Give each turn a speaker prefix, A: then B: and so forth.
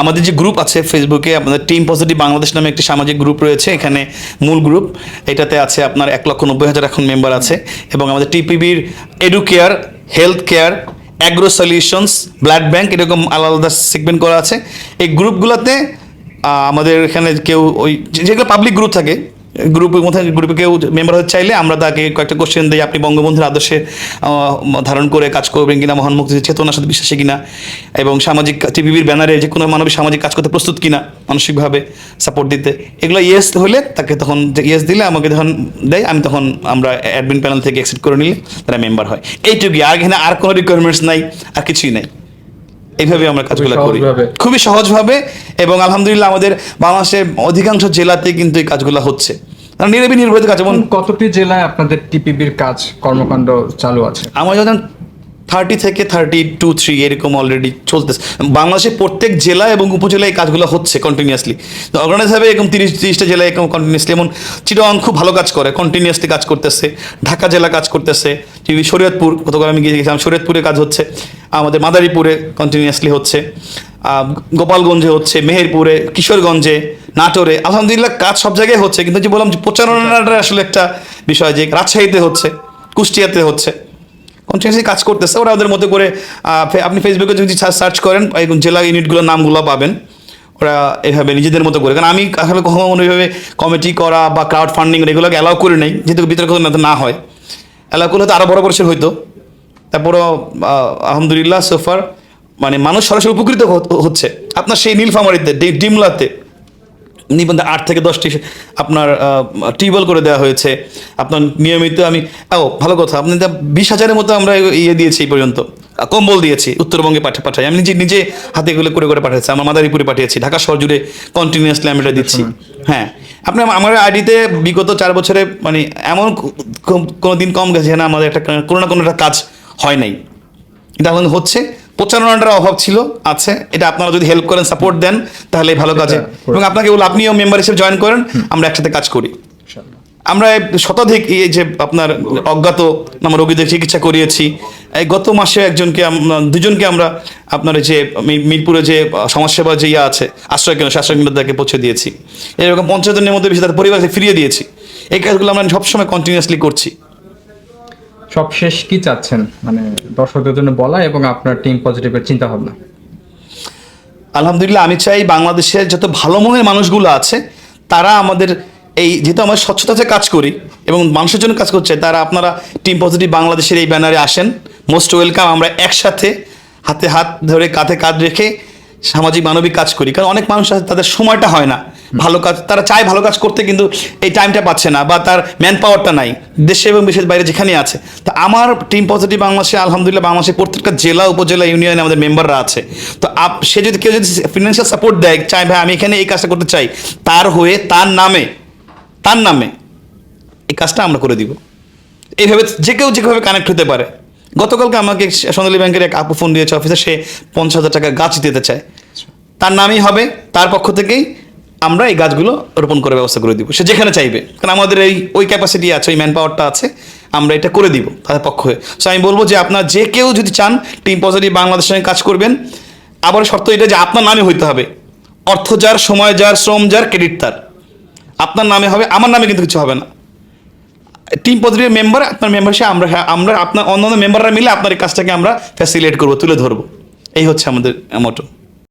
A: আমাদের যে গ্রুপ আছে ফেসবুকে আপনাদের টিম পজিটিভ বাংলাদেশ নামে একটি সামাজিক গ্রুপ রয়েছে, এখানে মূল গ্রুপ এটাতে আছে আপনার এক লক্ষ নব্বই হাজার এখন মেম্বার আছে। এবং আমাদের টিপিবির Educare health care agro solutions blood bank এরকম আলাদা আলাদা সেগমেন্ট করা আছে। এই গ্রুপগুলোতে আমাদের এখানে কেউ ওই যেগুলো পাবলিক গ্রুপ থাকে গ্রুপের মধ্যে গ্রুপে কেউ মেম্বার হতে চাইলে আমরা তাকে কয়েকটা কোশ্চেন দিই। আপনি বঙ্গবন্ধুর আদর্শে ধারণ করে কাজ করবেন কিনা, মহান মুক্তি চেতনার সাথে বিশ্বাসী কিনা, এবং সামাজিক টিভির ব্যানারে যে কোনো মানবিক সামাজিক কাজ করতে প্রস্তুত কিনা, মানসিকভাবে সাপোর্ট দিতে। এগুলো ইয়েস হলে তাকে তখন ইয়েস দিলে আমাকে তখন দেয়, আমি তখন আমরা অ্যাডমিন প্যানেল থেকে অ্যাকসেপ্ট করে নিলে তারা মেম্বার হয়। এইটুকুই। আর এখানে আর কোনো রিকোয়ারমেন্টস নাই, আর কিছুই নাই। এইভাবে আমরা কাজগুলো করি। খুবই সহজভাবে এবং আলহামদুলিল্লাহ আমাদের বাংলাদেশের অধিকাংশ জেলাতে কিন্তু এই কাজগুলো হচ্ছে। নিরবি নির্ভরিত কাজ যেমন
B: কতটি জেলায় আপনাদের টিপিবির কাজ কর্মকাণ্ড চালু আছে?
A: আমার যখন থার্টি থেকে থার্টি টু থ্রি এরকম অলরেডি চলতেছে। বাংলাদেশের প্রত্যেক জেলা এবং উপজেলায় এই কাজগুলো হচ্ছে কন্টিনিউয়াসলি অর্গানাইজ হবে এরকম তিরিশ, তিরিশটা জেলায় এরকম কন্টিনিউসলি যেমন চিটং খুব ভালো কাজ করে কন্টিনিউয়াসলি কাজ করতেছে। ঢাকা জেলা কাজ করতেছে। টিভি শরীয়তপুর, গতকাল আমি গিয়ে গেছিলাম শরীয়তপুরে কাজ হচ্ছে। আমাদের মাদারীপুরে কন্টিনিউয়াসলি হচ্ছে। গোপালগঞ্জে হচ্ছে, মেহেরপুরে, কিশোরগঞ্জে, নাটোরে, আলহামদুলিল্লাহ কাজ সব জায়গায় হচ্ছে। কিন্তু যে বললাম যে প্রচারণাটা আসলে একটা বিষয় যে রাজশাহীতে হচ্ছে, কুষ্টিয়াতে হচ্ছে। কন্টিনিউসলি কাজ করতেছে। ওরা ওদের মতো করে আপনি ফেসবুকে যদি সার্চ করেন জেলা ইউনিটগুলোর নামগুলো পাবেন। ওরা এভাবে নিজেদের মতো করে। কারণ আমি আসলে কখনো ওইভাবে কমিটি করা বা ক্রাউড ফান্ডিং এগুলোকে অ্যালাউ করে নেই, যেহেতু বিতর্ক না হয়। অ্যালাউ করলে তো আরও বড় পরিসর হইতো। তারপরও আলহামদুলিল্লাহ সোফার মানে মানুষ সরাসরি উপকৃত হচ্ছে। আপনার সেই নীলফামারিতে ডিমলাতে নিবন্ধে আট থেকে দশটি আপনার টিউবওয়েল করে দেওয়া হয়েছে। আপনার নিয়মিত আমি, ও, ভালো কথা। আপনি বিশ হাজারের মতো আমরা ইয়ে দিয়েছি এই পর্যন্ত। কম্বল দিয়েছি, উত্তরবঙ্গে পাঠা, পাঠাই। আমি নিজে নিজে হাতে এগুলো করে করে পাঠাচ্ছি আমার মাদারীপুরে পাঠিয়েছি, ঢাকা শহর জুড়ে কন্টিনিউয়াসলি আমি এটা দিচ্ছি। হ্যাঁ। আপনি আমার আইডিতে বিগত চার বছরে মানে এমন কোনো দিন কম গেছে না আমাদের একটা কোনো না কোনো একটা কাজ হয় নাই। এটা হচ্ছে। প্রচারণাটার অভাব ছিল আছে। এটা আপনারা যদি হেল্প করেন সাপোর্ট দেন তাহলে ভালো কাজে। এবং আপনাকে বলে আপনিও মেম্বার হিসেবে জয়েন করেন আমরা একসাথে কাজ করি। আমরা শতাধিক এই যে আপনার অজ্ঞাত নাম রোগীদের চিকিৎসা করিয়েছি। এই গত মাসে একজনকে দুজনকে আমরা আপনার যে মিরপুরে যে সমাজসেবা যে ইয়ে আছে আশ্রয় কেন্দ্র আশ্রয় কেন্দ্র তাকে পৌঁছে দিয়েছি। এরকম পঞ্চায়েত দিনের মধ্যে বেশি তাদের পরিবারকে ফিরিয়ে দিয়েছি। এই কাজগুলো আমরা সবসময় কন্টিনিউয়াসলি করছি।
B: সবশেষ কি চাচ্ছেন? মানে দর্শকদের জন্য বলা এবং আপনার টিম পজিটিভের চিন্তা ভাবনা
A: আলহামদুলিল্লাহ, আমি চাই বাংলাদেশের যত ভালো মনের মানুষগুলো আছে, তারা আমাদের এই যেহেতু আমরা স্বচ্ছতাতে কাজ করি এবং মানুষের জন্য কাজ করছে, তারা আপনারা টিম পজিটিভ বাংলাদেশের এই ব্যানারে আসেন। মোস্ট ওয়েলকাম আমরা একসাথে হাতে হাত ধরে কাঁধে কাঁধ রেখে সামাজিক মানবিক কাজ করি। কারণ অনেক মানুষ আছে, তাদের সময়টা হয় না। ভালো কাজ, তারা চায় ভালো কাজ করতে, কিন্তু এই টাইমটা পাচ্ছে না বা তার ম্যান পাওয়ারটা নাই। দেশে এবং দেশের বাইরে যেখানে আছে। তা আমার টিম পজিটিভ বাংলাদেশে, আলহামদুলিল্লাহ বাংলাদেশের প্রত্যেকটা জেলা, উপজেলা ইউনিয়নে আমাদের মেম্বাররা আছে। তো আপ, সে যদি কেউ যদি ফিনান্সিয়াল সাপোর্ট দেয় চাই ভাই, আমি এখানে এই কাজটা করতে চাই। তার হয়ে, তার নামে তার নামে এই কাজটা আমরা করে দিব। এইভাবে যে কেউ যেভাবে কানেক্ট হতে পারে। গতকালকে আমাকে সোনালী ব্যাংকের এক আপু ফোন দিয়েছে অফিসে সে পঞ্চাশ হাজার টাকা গাছ দিতে চায়। তার নামই হবে, তার পক্ষ থেকেই আমরা এই গাছগুলো রোপণ করে ব্যবস্থা করে দিব। সে যেখানে চাইবে। কারণ আমাদের এই, ওই ক্যাপাসিটি আছে, ওই ম্যান পাওয়ারটা আছে, আমরা এটা করে দিব তাদের পক্ষ হয়ে। সো আমি বলব যে আপনার যে কেউ যদি চান টিম পজিটিভ বাংলাদেশের সঙ্গে কাজ করবেন, আবার শর্ত এটা যে আপনার নামে হইতে হবে। অর্থ যার, সময় যার, শ্রম যার ক্রেডিট তার। আপনার নামে হবে, আমার নামে কিন্তু কিছু হবে না। টিম পজিটিভ মেম্বার আপনার মেম্বার হিসেবে আমরা আমরা, আপনার অন্যান্য মেম্বাররা মিলে আপনার এই কাজটাকে আমরা ফ্যাসিলিটেট করব, তুলে ধরবো। এই হচ্ছে আমাদের মোটো